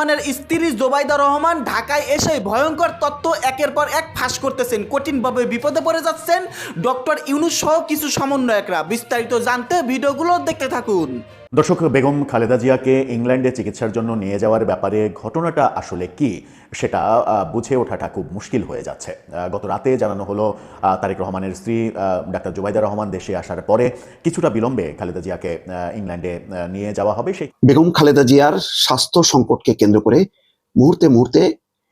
রহমানের স্ত্রী জোবাইদা রহমান ঢাকায় এসে ভয়ঙ্কর তত্ত্ব একের পর এক ফাঁস করতেছেন। কঠিনভাবে বিপদে পড়ে যাচ্ছেন ডক্টর ইউনুস সহ কিছু সমন্বয়করা। বিস্তারিত জানতে ভিডিওগুলো দেখতে থাকুন। দর্শক বেগম খালেদা জিয়াকে ইংল্যান্ডে চিকিৎসার জন্য নিয়ে যাওয়ার ব্যাপারে ঘটনাটা আসলে কি সেটা বুঝে ওঠাটা খুব মুশকিল হয়ে যাচ্ছে। আহ, গত রাতে জানানো হলো তারেক রহমানের স্ত্রী ডাক্তার জুবাইদা রহমান দেশে আসার পরে কিছুটা বিলম্বে খালেদা জিয়াকে ইংল্যান্ডে নিয়ে যাওয়া হবে। সেই বেগম খালেদা জিয়ার স্বাস্থ্য সংকটকে কেন্দ্র করে মুহূর্তে মুহূর্তে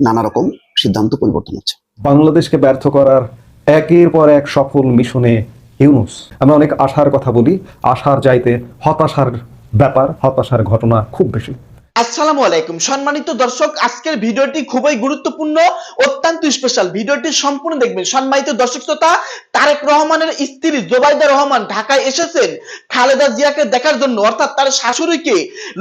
নানা রকম সিদ্ধান্ত পরিবর্তন হচ্ছে। বাংলাদেশকে ব্যর্থ করার একের পর এক সফল মিশনে ইউনুস। আমরা অনেক আশার কথা বলি আশার যাইতে হতাশার ব্যাপার হতাশার ঘটনা খুব বেশি। আসসালামু আলাইকুম। সম্মানিত দর্শক, আজকের ভিডিওটি খুবই গুরুত্বপূর্ণ, অত্যন্ত স্পেশাল ভিডিওটি সম্পূর্ণ দেখবেন। সম্মানিত দর্শক শ্রোতা, তারেক রহমানের স্ত্রী জোবাইদা রহমান ঢাকায় এসেছেন খালেদা জিয়াকে দেখার জন্য, অর্থাৎ তার শাশুড়িকে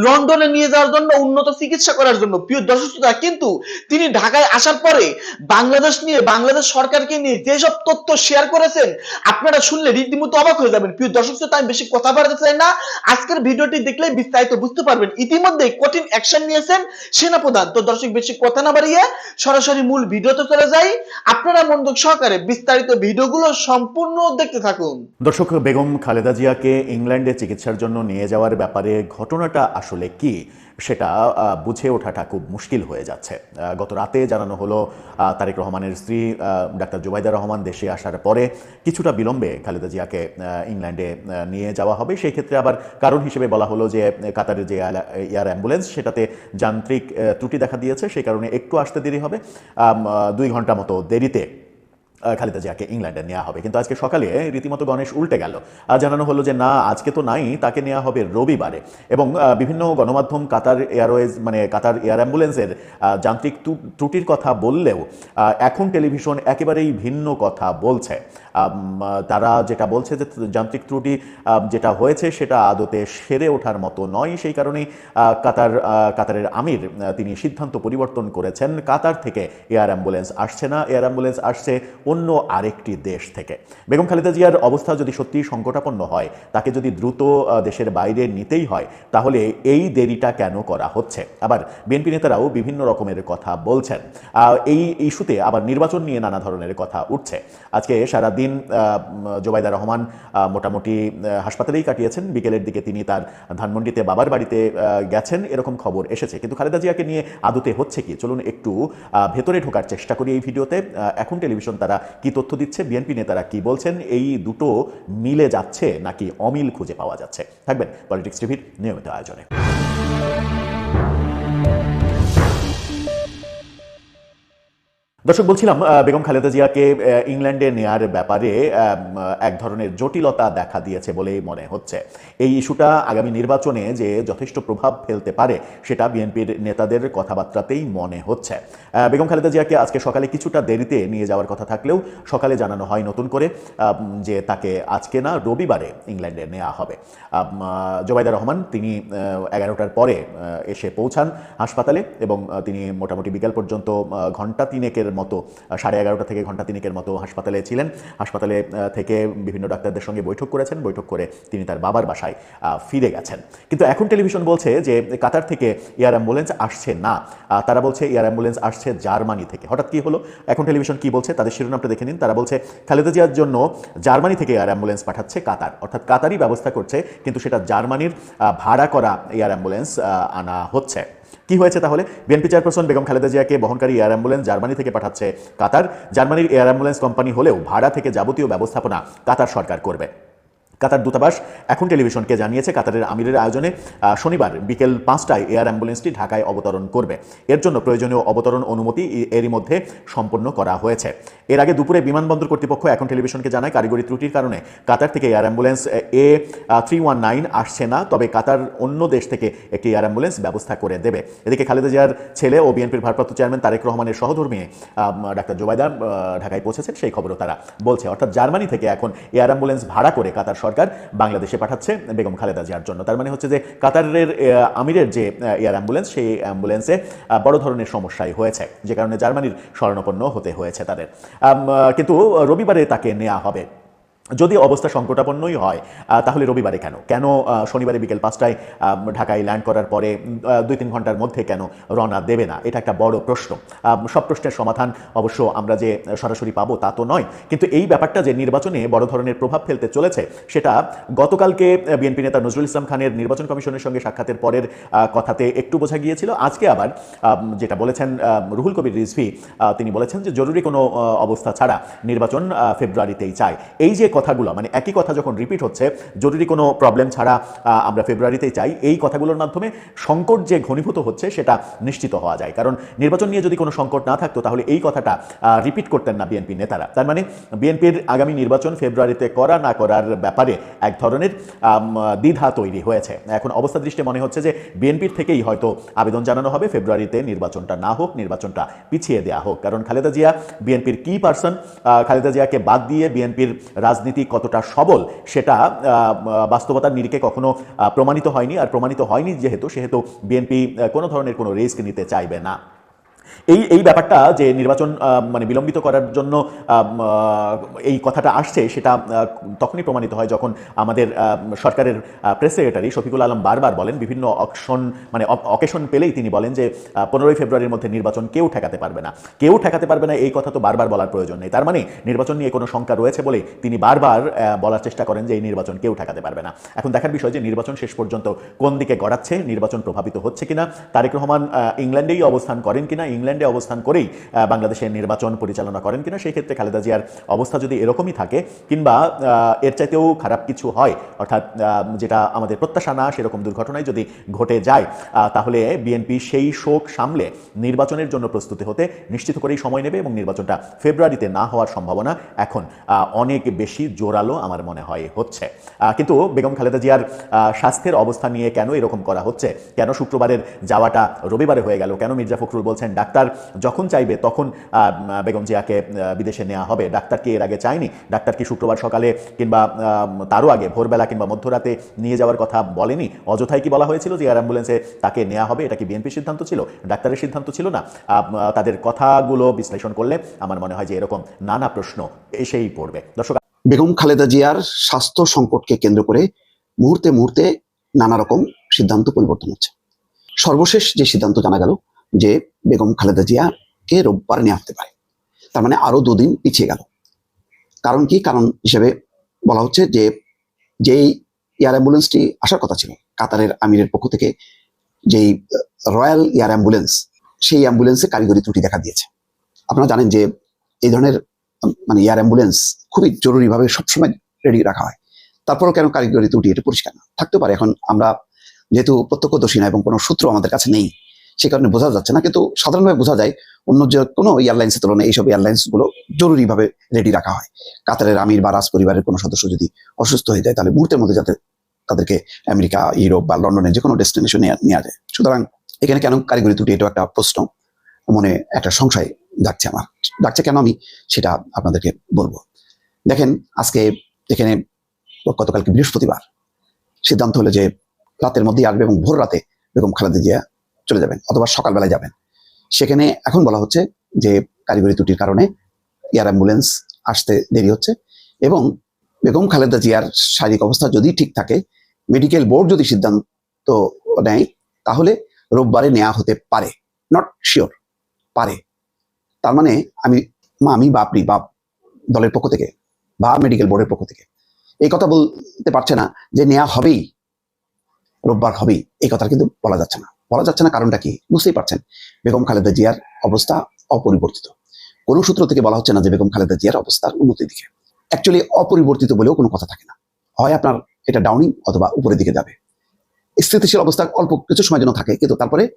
লন্ডনে নিয়ে যাওয়ার জন্য, উন্নত চিকিৎসা করার জন্য। প্রিয় দর্শক শ্রোতা, কিন্তু তিনি ঢাকায় আসার পরে বাংলাদেশ নিয়ে, বাংলাদেশ সরকারকে নিয়ে যেসব তথ্য শেয়ার করেছেন, আপনারা শুনলে রীতিমতো অবাক হয়ে যাবেন। প্রিয় দর্শক শ্রোতা, আমি বেশি কথা বাড়াতে চাই না। আজকের ভিডিওটি দেখলে বিস্তারিত বুঝতে পারবেন। ইতিমধ্যে কঠিন অ্যাকশন নিয়েছেন সেনাপ্রধান। তো দর্শক, বেশি কথা না বাড়িয়ে সরাসরি মূল ভিডিওতে চলে যাই। আপনারা মনোযোগ সহকারে বিস্তারিত ভিডিওগুলো সম্পূর্ণ দেখতে থাকুন। দর্শক, বেগম খালেদা জিয়াকে ইংল্যান্ডে চিকিৎসার জন্য নিয়ে যাওয়ার ব্যাপারে ঘটনাটা আসলে কি? সেটা বুঝে ওঠাটা খুব মুশকিল হয়ে যাচ্ছে। গত রাতে জানানো হলো তারেক রহমানের স্ত্রী ডাক্তার জুবাইদা রহমান দেশে আসার পরে কিছুটা বিলম্বে খালেদা জিয়াকে ইংল্যান্ডে নিয়ে যাওয়া হবে। সেই ক্ষেত্রে আবার কারণ হিসেবে বলা হলো যে, কাতারের যে এয়ার- অ্যাম্বুলেন্স, সেটাতে যান্ত্রিক ত্রুটি দেখা দিয়েছে। সেই কারণে একটু আসতে দেরি হবে। দুই ঘণ্টা মতো দেরিতে খালেদা জিয়াকে ইংল্যান্ডে নেওয়া হবে। কিন্তু আজকে সকালে রীতিমতো গণেশ উল্টে গেল আর জানানো হলো যে, না, আজকে তো নাই, তাকে নেওয়া হবে রবিবারে। এবং বিভিন্ন গণমাধ্যম, কাতার এয়ারওয়েজ মানে কাতার এয়ার অ্যাম্বুলেন্সের যান্ত্রিক ত্রুটির কথা বললেও এখন টেলিভিশন একেবারেই ভিন্ন কথা বলছে। তারা যেটা বলছে যে, যান্ত্রিক ত্রুটি যেটা হয়েছে সেটা আদতে সেরে ওঠার মতো নয়। সেই কারণেই কাতার কাতারের আমির তিনি সিদ্ধান্ত পরিবর্তন করেছেন। কাতার থেকে এয়ার অ্যাম্বুলেন্স আসছে না। এয়ার অ্যাম্বুলেন্স আসছে অন্য আরেকটি দেশ থেকে। বেগম খালেদা জিয়ার অবস্থা যদি সত্যি সংকটাপন্ন হয়, তাকে যদি দ্রুত দেশের বাইরে নিতেই হয়, তাহলে এই দেরিটা কেন করা হচ্ছে? আবার বিএনপি নেতারাও বিভিন্ন রকমের কথা বলছেন। এই ইস্যুতে আবার নির্বাচন নিয়ে নানা ধরনের কথা উঠছে। আজকে সারাদিন জোবাইদা রহমান মোটামুটি হাসপাতালেই কাটিয়েছেন। বিকেলের দিকে তিনি তার ধানমন্ডিতে বাবার বাড়িতে গেছেন, এরকম খবর এসেছে। কিন্তু খালেদা জিয়াকে নিয়ে আদতে হচ্ছে কি? চলুন একটু ভেতরে ঢোকার চেষ্টা করি এই ভিডিওতে। এখন টেলিভিশন তারা কি তথ্য দিচ্ছে বিএনপি নেতারা, কি বলছেন, এই দুটো মিলে যাচ্ছে নাকি অমিল খুঁজে পাওয়া যাচ্ছে? থাকবেন পলিটিক্স টিভির নিয়মিত আয়োজনে। দর্শক, বলছিলাম বেগম খালেদা জিয়াকে ইংল্যান্ডে নেয়ার ব্যাপারে এক ধরনের জটিলতা দেখা দিয়েছে বলেই মনে হচ্ছে। এই ইস্যুটা আগামী নির্বাচনে যে যথেষ্ট প্রভাব ফেলতে পারে, সেটা বিএনপির নেতাদের কথাবার্তাতেই মনে হচ্ছে। বেগম খালেদা জিয়াকে আজকে সকালে কিছুটা দেরিতে নিয়ে যাওয়ার কথা থাকলেও সকালে জানানো হয় নতুন করে যে তাকে আজকে না রবিবারে ইংল্যান্ডে নেওয়া হবে। জোবাইদা রহমান, তিনি এগারোটার পরে এসে পৌঁছান হাসপাতালে এবং তিনি মোটামুটি বিকেল পর্যন্ত ঘণ্টা তিনেকের মতো সাড়ে এগারোটা থেকে ঘণ্টা তিনেকের মতো হাসপাতালে ছিলেন। হাসপাতালে থেকে বিভিন্ন ডাক্তারদের সঙ্গে বৈঠক করেছেন। বৈঠক করে তিনি তার বাবার বাসায় ফিরে গেছেন। কিন্তু এখন টেলিভিশন বলছে যে, কাতার থেকে এয়ার অ্যাম্বুলেন্স আসছে না। তারা বলছে এয়ার অ্যাম্বুলেন্স আসছে জার্মানি থেকে। হঠাৎ কি হলো? এখন টেলিভিশন কি বলছে? তাদের শিরোনামটা দেখে নিন। তারা বলছে, খালেদা জিয়ার জন্য জার্মানি থেকে এয়ার অ্যাম্বুলেন্স পাঠাচ্ছে কাতার। অর্থাৎ কাতারই ব্যবস্থা করছে, কিন্তু সেটা জার্মানির ভাড়া করা এয়ার অ্যাম্বুলেন্স আনা হচ্ছে। কি হয়েছে তাহলে? বিএনপি চেয়ারপারসন বেগম খালেদা জিয়াকে বহনকারী এয়ার অ্যাম্বুলেন্স জার্মানি থেকে পাঠাচ্ছে কাতার। জার্মানির এয়ার অ্যাম্বুলেন্স কোম্পানি হলেও ভাড়া থেকে যাবতীয় ব্যবস্থাপনা কাতার সরকার করবে। কাতার দূতাবাস এখন টেলিভিশনকে জানিয়েছে, কাতারের আমিরের আয়োজনে শনিবার বিকেল পাঁচটায় এয়ার অ্যাম্বুলেন্সটি ঢাকায় অবতরণ করবে। এর জন্য প্রয়োজনীয় অবতরণ অনুমতি এরই মধ্যে সম্পন্ন করা হয়েছে। এর আগে দুপুরে বিমানবন্দর কর্তৃপক্ষ এখন টেলিভিশনকে জানায়, কারিগরি ত্রুটির কারণে কাতার থেকে air ambulance, A three one nine আসছে না, তবে কাতার অন্য দেশ থেকে একটি এয়ার অ্যাম্বুলেন্স ব্যবস্থা করে দেবে। এদিকে খালেদা জিয়ার ছেলে ও বিএনপির ভারপ্রাপ্ত চেয়ারম্যান তারেক রহমানের সহধর্মী ডাক্তার জোবাইদা ঢাকায় পৌঁছেছেন, সেই খবরও তারা বলছে। অর্থাৎ জার্মানি থেকে এখন এয়ার অ্যাম্বুলেন্স ভাড়া করে কাতার সরকার বাংলাদেশে পাঠাচ্ছে বেগম খালেদা জিয়ার জন্য। তার মানে হচ্ছে যে কাতারের আমিরের যে এয়ার অ্যাম্বুলেন্স, সেই অ্যাম্বুলেন্সে বড় ধরনের সমস্যাই হয়েছে, যে কারণে জার্মানির স্বর্ণপন্ন হতে হয়েছে তাদের। কিন্তু রবিবারে তাকে নেওয়া হবে। যদি অবস্থা সংকটাপন্নই হয় তাহলে রবিবারে কেন? কেন শনিবারে বিকেল পাঁচটায় ঢাকায় ল্যান্ড করার পরে দুই তিন ঘণ্টার মধ্যে কেন রওনা দেবে না? এটা একটা বড় প্রশ্ন। সব প্রশ্নের সমাধান অবশ্য আমরা যে সরাসরি পাবো তা তো নয়। কিন্তু এই ব্যাপারটা যে নির্বাচনে বড় ধরনের প্রভাব ফেলতে চলেছে, সেটা গতকালকে বিএনপি নেতা নজরুল ইসলাম খানের নির্বাচন কমিশনের সঙ্গে সাক্ষাতের পরের কথাতে একটু বোঝা গিয়েছিল। আজকে আবার যেটা বলেছেন রুহুল কবির রিজভি তিনি বলেছেন যে জরুরি কোনো অবস্থা ছাড়া নির্বাচন ফেব্রুয়ারিতেই চায়। এই যে কথাগুলো মানে একই কথা যখন রিপিট হচ্ছে জরুরি কোনো প্রবলেম ছাড়া আমরা ফেব্রুয়ারিতেই চাই, এই কথাগুলোর মাধ্যমে সংকট যে ঘনীভূত হচ্ছে, সেটা নিশ্চিত হওয়া যায়। কারণ নির্বাচন নিয়ে যদি কোনো সংকট না থাকতো, তাহলে এই কথাটা রিপিট করতেন না বিএনপি নেতারা। তার মানে বিএনপির আগামী নির্বাচন ফেব্রুয়ারিতে করা না করার ব্যাপারে এক ধরনের দ্বিধা তৈরি হয়েছে। এখন অবস্থা দৃষ্টে মনে হচ্ছে যে বিএনপির থেকেই হয়তো আবেদন জানানো হবে ফেব্রুয়ারিতে নির্বাচনটা না হোক, নির্বাচনটা পিছিয়ে দেওয়া হোক। কারণ খালেদা জিয়া বিএনপির কি পার্সন খালেদা জিয়াকে বাদ দিয়ে বিএনপির রাজনীতি কতটা সবল সেটা বাস্তবতার নিরিখে কখনো প্রমাণিত হয়নি। আর প্রমাণিত হয়নি যেহেতু, সেহেতু বিএনপি কোনো ধরনের কোনো রিস্ক নিতে চাইবে না। এই এই ব্যাপারটা যে নির্বাচন মানে বিলম্বিত করার জন্য এই কথাটা আসছে, সেটা তখনই প্রমাণিত হয় যখন আমাদের সরকারের প্রেস সেক্রেটারি শফিকুল আলম বারবার বলেন, বিভিন্ন অকশন মানে অকেশন পেলেই তিনি বলেন যে পনেরোই ফেব্রুয়ারির মধ্যে নির্বাচন কেউ ঠেকাতে পারবে না। কেউ ঠেকাতে পারবে না, এই কথা তো বারবার বলার প্রয়োজন নেই। তার মানে নির্বাচন নিয়ে কোনো শঙ্কা রয়েছে বলে তিনি বারবার বলার চেষ্টা করেন যে, এই নির্বাচন কেউ ঠেকাতে পারবে না। এখন দেখার বিষয় যে, নির্বাচন শেষ পর্যন্ত কোন দিকে গড়াচ্ছে, নির্বাচন প্রভাবিত হচ্ছে কিনা, তারেক রহমান ইংল্যান্ডেই অবস্থান করেন কিনা ইংল্যান্ডে অবস্থান করেই বাংলাদেশের নির্বাচন পরিচালনা করেন কিনা, সেই ক্ষেত্রে খালেদা জিয়ার অবস্থা যদি এরকমই থাকে, কিংবা এর চাইতেও খারাপ কিছু হয়, অর্থাৎ যেটা আমাদের প্রত্যাশা না, সেরকম দুর্ঘটনায় যদি ঘটে যায় তাহলে বিএনপি সেই শোক সামলে নির্বাচনের জন্য প্রস্তুতি হতে নিশ্চিত করেই সময় নেবে এবং নির্বাচনটা ফেব্রুয়ারিতে না হওয়ার সম্ভাবনা এখন অনেক বেশি জোরালো আমার মনে হয় হচ্ছে। কিন্তু বেগম খালেদা জিয়ার স্বাস্থ্যের অবস্থা নিয়ে কেন এরকম করা হচ্ছে? কেন শুক্রবারের যাওয়াটা রবিবারে হয়ে গেল? কেন মির্জা ফখরুল বলছেন ডাক্তার যখন চাইবে তখন বেগম জিয়াকে বিদেশে নেওয়া হবে। ডাক্তার কি এর আগে চায়নি? ডাক্তার কি শুক্রবার সকালে কিংবা তারও আগে, ভোরবেলা কিংবা মধ্যরাতে নিয়ে যাওয়ার কথা বলেনি? অযথায় কি বলা হয়েছিল যে এয়ার অ্যাম্বুলেন্সে তাকে নেওয়া হবে? এটা কি বিএনপির সিদ্ধান্ত ছিল? ডাক্তারের সিদ্ধান্ত ছিল না। তাদের কথাগুলো বিশ্লেষণ করলে আমার মনে হয় যে এরকম নানা প্রশ্ন এসেই পড়বে। দর্শক, বেগম খালেদা জিয়ার স্বাস্থ্য সংকটকে কেন্দ্র করে মুহূর্তে মুহূর্তে নানা রকম সিদ্ধান্ত পরিবর্তন হচ্ছে। সর্বশেষ যে সিদ্ধান্ত জানা গেল যে বেগম খালেদা জিয়াকে রোববার নিয়ে আসতে পারে। তার মানে আরও দুদিন পিছিয়ে গেল। কারণ কি? কারণ হিসেবে বলা হচ্ছে যে যেই এয়ার অ্যাম্বুলেন্সটি আসার কথা ছিল, কাতারের আমিরের পক্ষ থেকে, যেই রয়্যাল এয়ার অ্যাম্বুলেন্স, সেই অ্যাম্বুলেন্সে কারিগরি ত্রুটি দেখা দিয়েছে। আপনারা জানেন যে এই ধরনের মানে এয়ার অ্যাম্বুলেন্স খুবই জরুরিভাবে সবসময় রেডি রাখা হয়। তারপরও কেন কারিগরি ত্রুটি? এটা পরিষ্কার না। থাকতে পারে। এখন আমরা যেহেতু প্রত্যক্ষদর্শী না এবং কোনো সূত্র আমাদের কাছে নেই সে কারণে বোঝা যাচ্ছে না, কিন্তু সাধারণভাবে বোঝা যায় অন্য যে কোনো এয়ারলাইন্সের তুলনায় এইসব এয়ারলাইন্সগুলো জরুরিভাবে রেডি রাখা হয়। কাতারের আমির বা রাজ পরিবারের কোনো সদস্য যদি অসুস্থ হয়ে যায়, তাহলে মুহূর্তের মধ্যে যাতে তাদেরকে আমেরিকা, ইউরোপ বা লন্ডনের যে কোনো ডেস্টিনেশনে নেওয়া যায়। সুতরাং এখানে কেন কারিগরি ত্রুটি, এটাও একটা প্রশ্ন মনে, একটা সংশয় ডাকছে আমার। ডাকছে কেন আমি সেটা আপনাদেরকে বলব। দেখেন, আজকে এখানে গতকালকে বৃহস্পতিবার সিদ্ধান্ত হলো যে রাতের মধ্যেই আসবে এবং ভোর রাতে বেগম খালেদা জিয়া চলে যাবেন অথবা সকালবেলায় যাবেন। সেখানে এখন বলা হচ্ছে যে কারিগরি ত্রুটির কারণে এয়ার অ্যাম্বুলেন্স আসতে দেরি হচ্ছে এবং বেগম খালেদা জিয়ার শারীরিক অবস্থা যদি ঠিক থাকে, মেডিকেল বোর্ড যদি সিদ্ধান্ত নেয়, তাহলে রোববারে নেওয়া হতে পারে। নট শিওর পারে। তার মানে আমি, মা, আমি বা আপনি বা দলের পক্ষ থেকে বা মেডিকেল বোর্ডের পক্ষ থেকে এই কথা বলতে পারছে না যে নেওয়া হবেই, রোববার হবেই, এই কথা কিন্তু বলা যাচ্ছে না। বলা যাচ্ছে না কারণটা কি? বুঝতেই পারছেন। বেগম খালেদা জিয়ার অবস্থা অপরিবর্তিত। কোনো সূত্র থেকে বলা হচ্ছে না যে বেগম খালেদা জিয়ার অবস্থার উন্নতির দিকে। অ্যাকচুয়ালি অপরিবর্তিত বলেও কোনো কথা থাকে না। হয় আপনার এটা ডাউনিং অথবা উপরের দিকে যাবে। স্থিতিশীল অবস্থা অল্প কিছু সময় জন্য থাকে, কিন্তু তারপরে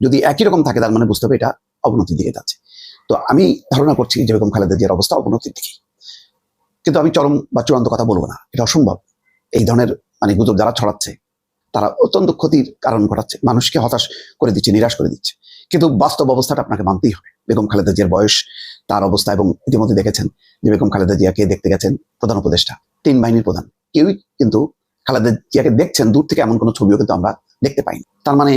যদি একই রকম থাকে, তার মানে বুঝতে হবে এটা অবনতির দিকে যাচ্ছে। তো আমি ধারণা করছি যে বেগম খালেদা জিয়ার অবস্থা অবনতির দিকে কিন্তু আমি চরম বা চূড়ান্ত কথা বলব না। এটা অসম্ভব। এই ধরনের মানে গুজব যারা ছড়াচ্ছে তারা অত্যন্ত ক্ষতির কারণ ঘটাচ্ছে, মানুষকে হতাশ করে দিচ্ছে, নিরাশ করে দিচ্ছে। কিন্তু বাস্তব অবস্থাটা আপনাকে মানতেই হবে। বেগম খালেদা জিয়ার বয়স, তার অবস্থা এবং ইতিমধ্যে দেখেছেন যে বেগম খালেদা জিয়াকে দেখতে গেছেন প্রধান উপদেষ্টা, তিন বাহিনীর প্রধান। কেউই কিন্তু খালেদা জিয়াকে দেখছেন, দূর থেকে এমন কোনো ছবিও কিন্তু আমরা দেখতে পাইনি। তার মানে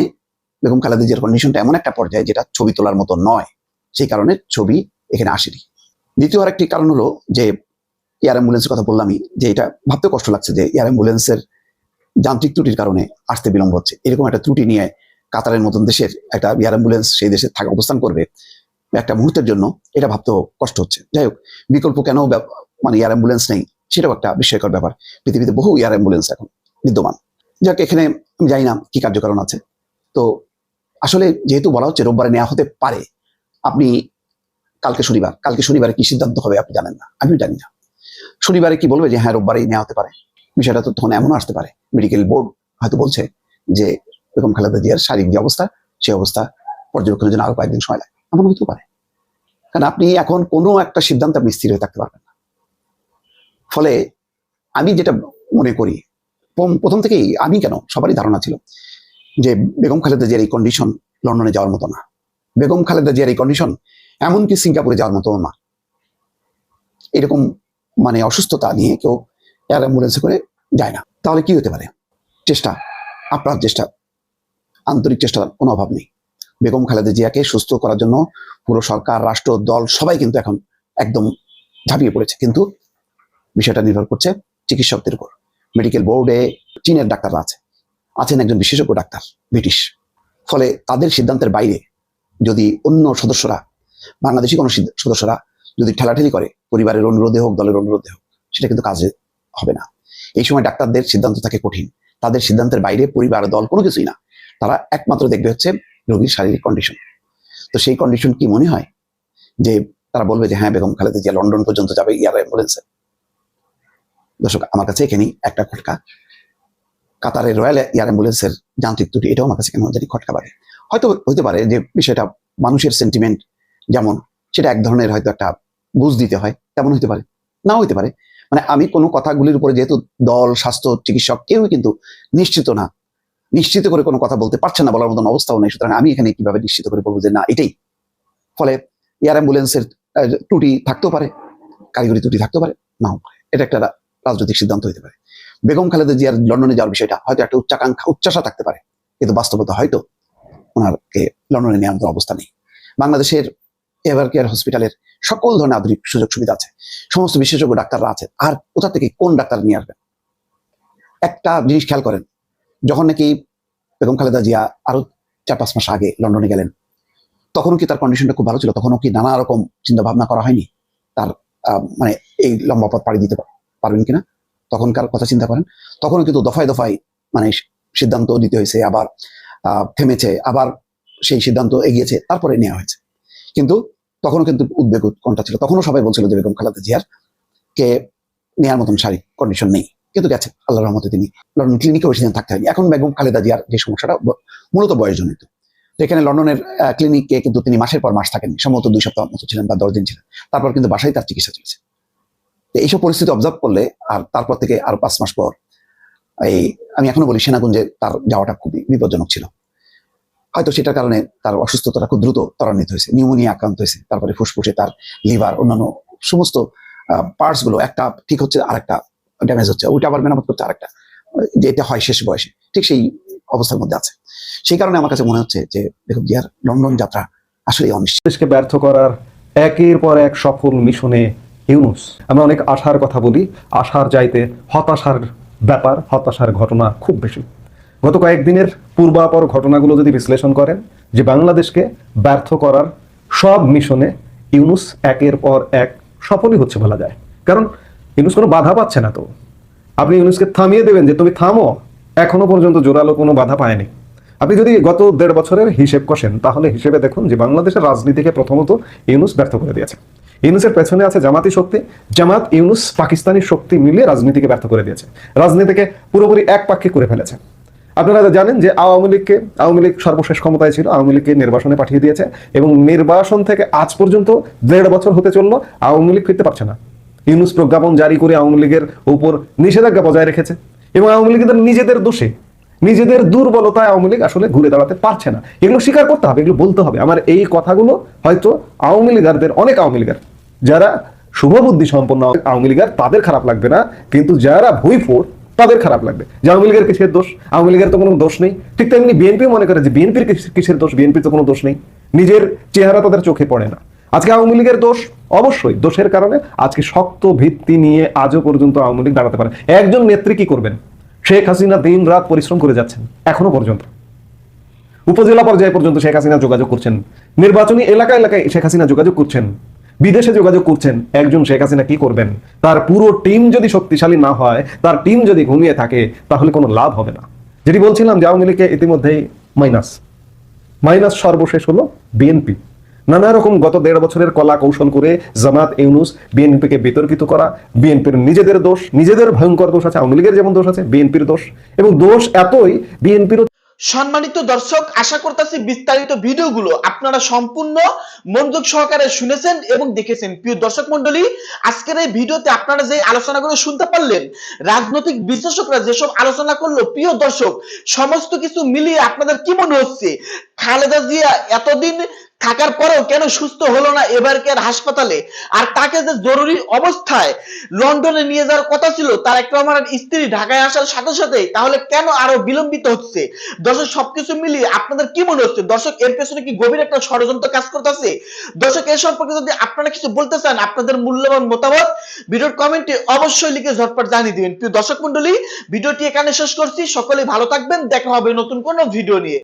বেগম খালেদা জিয়ার কন্ডিশনটা এমন একটা পর্যায়ে যেটা ছবি তোলার মতো নয়, সেই কারণে ছবি এখানে আসেনি। দ্বিতীয় আরেকটি কারণ হলো যে এয়ার অ্যাম্বুলেন্সের কথা বললামই, যে এটা ভাবতে কষ্ট লাগছে যে এয়ার অ্যাম্বুলেন্সের যান্ত্রিক ত্রুটির কারণে আসতে বিলম্ব হচ্ছে। এরকম একটা ত্রুটি নিয়ে কাতারের মতন দেশের একটা এয়ার অ্যাম্বুলেন্স সেই দেশে থাকা, অবস্থান করবে একটা মুহূর্তের জন্য, এটা ভাবতেও কষ্ট হচ্ছে। যাই হোক, বিকল্প কেন মানে এয়ার অ্যাম্বুলেন্স নেই, সেটাও একটা বিস্ময়কর ব্যাপার। পৃথিবীতে বহু এয়ার অ্যাম্বুলেন্স এখন বিদ্যমান। যাক, এখানে আমি জানি না কি কার্যকারণ আছে। তো আসলে যেহেতু বলা হচ্ছে রোববারে নেওয়া হতে পারে, আপনি কালকে শনিবার, কালকে শনিবারে কি সিদ্ধান্ত হবে আপনি জানেন না, আমিও জানি না। শনিবারে কি বলবে যে হ্যাঁ রোববারেই নেওয়া হতে পারে? বিষয়টা তো তখন এমন আসতে পারে। মেডিকেল বোর্ড হয়তো বলছে যে বেগম খালেদা জিয়ার শারীরিক যে অবস্থা সেই অবস্থা পর্যবেক্ষণের জন্য আরও কয়েকদিন সময় লাগে। এমন হতেও পারে। কারণ আপনি এখন কোনো একটা সিদ্ধান্ত আপনি স্থির হয়ে থাকতে পারবেন না। ফলে আমি যেটা মনে করি প্রথম থেকেই আমি কেন, সবারই ধারণা ছিল যে, বেগম খালেদা জিয়ার এই কন্ডিশন লন্ডনে যাওয়ার মতো না। বেগম খালেদা জিয়ার এই কন্ডিশন এমনকি সিঙ্গাপুরে যাওয়ার মতো না। এরকম মানে অসুস্থতা নিয়ে কেউ অ্যাম্বুলেন্সে করে যায় না। তাহলে কি হতে পারে? চেষ্টা আপনার চেষ্টা, আন্তরিক চেষ্টার কোনো অভাব নেই। বেগম খালেদা জিয়াকে সুস্থ করার জন্য পুরো সরকার, রাষ্ট্র, দল সবাই কিন্তু এখন একদম ঝাঁপিয়ে পড়েছে। কিন্তু বিষয়টা নির্ভর করছে চিকিৎসকদের উপর। মেডিকেল বোর্ডে চীনের ডাক্তাররা আছে। আছেন একজন বিশেষজ্ঞ ডাক্তার, ব্রিটিশ। ফলে তাদের সিদ্ধান্তের বাইরে যদি অন্য সদস্যরা, বাংলাদেশি কোনো সদস্যরা যদি ঠেলাঠেলি করে, পরিবারের অনুরোধে হোক, দলের অনুরোধে হোক, সেটা কিন্তু কাজে হবে না। এই সময় ডাক্তারদের সিদ্ধান্ত থাকে কঠিন। তাদের সিদ্ধান্তের বাইরে পরিবার, দল কোনো কিছুই না। তারা একমাত্র দেখবে হচ্ছে রোগীর শারীরিক কন্ডিশন তো সেই কন্ডিশন কি মনে হয়? যে তারা বলবে যে হ্যাঁ বেগম খালেদা জিয়া লন্ডন পর্যন্ত যাবে, ইয়ার অ্যাম্বুলেন্সে দর্শক, আমার কাছে এখানেই একটা খটকা। কাতারের রয়্যাল এয়ার অ্যাম্বুলেন্সের যান্ত্রিক ত্রুটি, এটাও আমার কাছে কেন জানি খটকা বাড়ে। হয়তো হইতে পারে যে বিষয়টা মানুষের সেন্টিমেন্ট যেমন, সেটা এক ধরনের হয়তো একটা বুঝ দিতে হয়, তেমন হইতে পারে। নাও হইতে পারে। মানে আমি কোনো কথাগুলির উপরে যেহেতু দল, স্বাস্থ্য, চিকিৎসক কেউই কিন্তু নিশ্চিত না। নিশ্চিত করে কোনো কথা বলতে পারছে না বলার মতন অবস্থাও নেই। সুতরাং আমি এখানে কীভাবে নিশ্চিত করে বলব যে না, এটাই। ফলে এয়ার অ্যাম্বুলেন্সের ত্রুটি থাকতেও পারে, কারিগরি ত্রুটি থাকতে পারে, নাও, এটা একটা রাজনৈতিক সিদ্ধান্ত হতে পারে। বেগম খালেদা জিয়ার লন্ডনে যাওয়ার বিষয়টা হয়তো একটা উচ্চাকাঙ্ক্ষা উচ্চাসা থাকতে পারে, কিন্তু বাস্তবতা হয়তো ওনারকে লন্ডনে নেওয়ার অবস্থা নেই। বাংলাদেশের এভার কেয়ার হসপিটালের সকল ধরনের আধুনিক সুযোগ সুবিধা আছে। সমস্ত বিশেষজ্ঞ ডাক্তাররা আছে। আর কোথা থেকে কোন ডাক্তার নিয়ে আসবেন? একটা জিনিস খেয়াল করেন, যখন নাকি বেগম খালেদা জিয়া আরও চার পাঁচ মাস আগে লন্ডনে গেলেন, তখনও কি তার কন্ডিশনটা খুব ভালো ছিল? তখনও কি নানা রকম চিন্তা ভাবনা করা হয়নি? তার মানে এই লম্বা পথ পাড়ি দিতে পারবেন কিনা? তখনকার কথা চিন্তা করেন। তখনও কিন্তু দফায় দফায় মানে সিদ্ধান্ত নিতে হয়েছে, আবার থেমেছে, আবার সেই সিদ্ধান্ত এগিয়েছে, তারপরে নেওয়া হয়েছে। কিন্তু তখনও কিন্তু উদ্বেগ উৎকণ্ঠা ছিল। তখনও সবাই বলছিল যে বেগম খালেদা জিয়ার কে নেওয়ার মতন শারীরিক কন্ডিশন নেই। কিন্তু গেছে আল্লাহ রহমতে তিনি লন্ডন ক্লিনিকে বেশি দিন থাকতে হয়নি। এখন বেগম খালেদা জিয়ার যে সমস্যাটা মূলত বয়সজনিত। এখানে লন্ডনের ক্লিনিকে কিন্তু তিনি মাসের পর মাস থাকেননি। সম্ভবত দুই সপ্তাহ মতো ছিলেন বা দশ দিন ছিলেন। তারপর কিন্তু বাসায় তার চিকিৎসা চলছে। এইসব পরিস্থিতি অবজার্ভ করলে আর তারপর থেকে আর পাঁচ মাস পর, এই, আমি এখনও বলি, সেনাগুঞ্জে তার যাওয়াটা খুবই বিপজ্জনক ছিল। হয়তো সেটার কারণে তার অসুস্থতাটা খুব দ্রুত ত্বরান্বিত হয়েছে নিউমোনিয়া আক্রান্ত হয়েছে, তারপরে ফুসফুসে তার লিভার অন্যান্য সমস্ত পার্টসগুলো, একটা ঠিক হচ্ছে, আরেকটা ড্যামেজ হচ্ছে, ওইটা আবার মেরামত করছে আরেকটা, যে এটা হয় শেষ বয়সে, ঠিক সেই অবস্থার মধ্যে আছে। সেই কারণে আমার কাছে মনে হচ্ছে যে, দেখুন জিয়ার লন্ডন যাত্রা আসলে অনিশ্চিত। ব্যর্থ করার একের পর এক সফল মিশনে ইউনুস। আমরা অনেক আশার কথা বলি, আশার চাইতে হতাশার ব্যাপার, হতাশার ঘটনা খুব বেশি। গত কয়েকদিনের পূর্বাপর ঘটনাগুলো যদি বিশ্লেষণ করেন, যে বাংলাদেশকে ব্যর্থ করার সব মিশনে ইউনুস একের পর এক সফলই হচ্ছে বলা যায়। কারণ ইউনুস কোনো বাধা পাচ্ছে না তো। আপনি ইউনুসকে থামিয়ে দেবেন যে তুমি থামো, এখনও পর্যন্ত জোরালো কোনো বাধা পায়নি। আপনি যদি গত দেড় বছরের হিসেব কষেন, তাহলে হিসেবে দেখুন যে বাংলাদেশের রাজনীতিকে প্রথমত ইউনুস ব্যর্থ করে দিয়েছে। ইউনুসের পেছনে আছে জামাতি শক্তি। জামাত, ইউনুস, পাকিস্তানি শক্তি মিলিয়ে রাজনীতিকে ব্যর্থ করে দিয়েছে। রাজনীতিকে পুরোপুরি এক পাক্ষিক করে ফেলেছে। আপনারা জানেন যে আওয়ামী লীগকে, আওয়ামী লীগ সর্বশেষ ক্ষমতায় ছিল, আওয়ামী লীগকে নির্বাসনে পাঠিয়ে দিয়েছে এবং নির্বাসন থেকে আজ পর্যন্ত দেড় বছর হতে চলল, আওয়ামী লীগ ফিরতে পারছে না। ইউনুস প্রজ্ঞাপন জারি করে আওয়ামী লীগের উপর নিষেধাজ্ঞা বজায় রেখেছে এবং আওয়ামী লীগ কিন্তু নিজেদের দোষে, নিজেদের দুর্বলতায় আওয়ামী লীগ আসলে ঘুরে দাঁড়াতে পারছে না। এগুলো স্বীকার করতে হবে, এগুলো বলতে হবে। আমার এই কথাগুলো হয়তো আওয়ামী লীগারদের, অনেক আওয়ামী লীগার, যারা শুভবুদ্ধি সম্পন্ন আওয়ামী লীগার তাদের খারাপ লাগবে না, কিন্তু যারা ভুইফোর তাদের খারাপ লাগবে। যে আওয়ামী লীগের কিসের দোষ? আওয়ামী লীগের তো কোনো দোষ নেই। ঠিক তেমনি বিএনপি মনে করে যে বিএনপির কিসের দোষ? বিএনপির তো কোনো দোষ নেই। নিজের চেহারা তাদের চোখে পড়ে না। আজকে আওয়ামী লীগের দোষ? অবশ্যই দোষের কারণে আজকে শক্ত ভিত্তি নিয়ে আজও পর্যন্ত আওয়ামী লীগ দাঁড়াতে পারে। একজন নেত্রী কি করবেন? শেখ হাসিনা দিন রাত পরিশ্রম করে যাচ্ছেন, এখনও পর্যন্ত। উপজেলা পর্যায়ে পর্যন্ত শেখ হাসিনা যোগাযোগ করছেন। নির্বাচনী এলাকা এলাকায় শেখ হাসিনা যোগাযোগ করছেন। বিদেশে যোগাযোগ করছেন, একজন শেখ হাসিনা কি করবেন? তার পুরো টিম যদি শক্তিশালী না হয়, তার টিম যদি ঘুমিয়ে থাকে, তাহলে কোনো লাভ হবে না। যেটি বলছিলাম যে আওয়ামী লীগকে ইতিমধ্যেই মাইনাস। মাইনাস সর্বশেষ হলো বিএনপি। নানা রকম গত দেড় বছরের কলা কৌশল করে জামাত ইউনুস বিএনপিকে বিতর্কিত করা, বিএনপির নিজেদের দোষ, নিজেদের ভয়ঙ্কর দোষ আছে, আওয়ামী লীগের যেমন দোষ আছে, বিএনপির দোষ। এবং দোষ এতই বিএনপির সম্মানিত দর্শক, আশা করতেছি বিস্তারিত ভিডিওগুলো আপনারা সম্পূর্ণ মনোযোগ সহকারে শুনেছেন এবং দেখেছেন। প্রিয় দর্শক মন্ডলী আজকের এই ভিডিওতে আপনারা যে আলোচনাগুলো শুনতে পারলেন, রাজনৈতিক বিশ্লেষকরা যেসব আলোচনা করল, প্রিয় দর্শক, সমস্ত কিছু মিলিয়ে আপনাদের কি মনে হচ্ছে? খালেদা জিয়া এতদিন থাকার পরেও কেন সুস্থ হলো না এবারকার হাসপাতালে? আর তাকে যে জরুরি অবস্থায় লন্ডনে নিয়ে যাওয়ার কথা ছিল, তার একটা আমার স্ত্রী ঢাকায় আসার সাথে সাথে তাহলে কেন আরও বিলম্বিত হচ্ছে? দর্শক, সবকিছু মিলিয়ে আপনাদের কি মনে হচ্ছে? দর্শক, এর পেছনে কি গভীর একটা ষড়যন্ত্র কাজ করতেছে? দর্শক এর সম্পর্কে যদি আপনারা কিছু বলতে চান, আপনাদের মূল্যবান মতামত ভিডিওর কমেন্টে অবশ্যই লিখে ঝটপট জানিয়ে দিবেন। প্রিয় দর্শক মন্ডলী ভিডিওটি এখানে শেষ করছি। সকলে ভালো থাকবেন। দেখা হবে নতুন কোনো ভিডিও নিয়ে।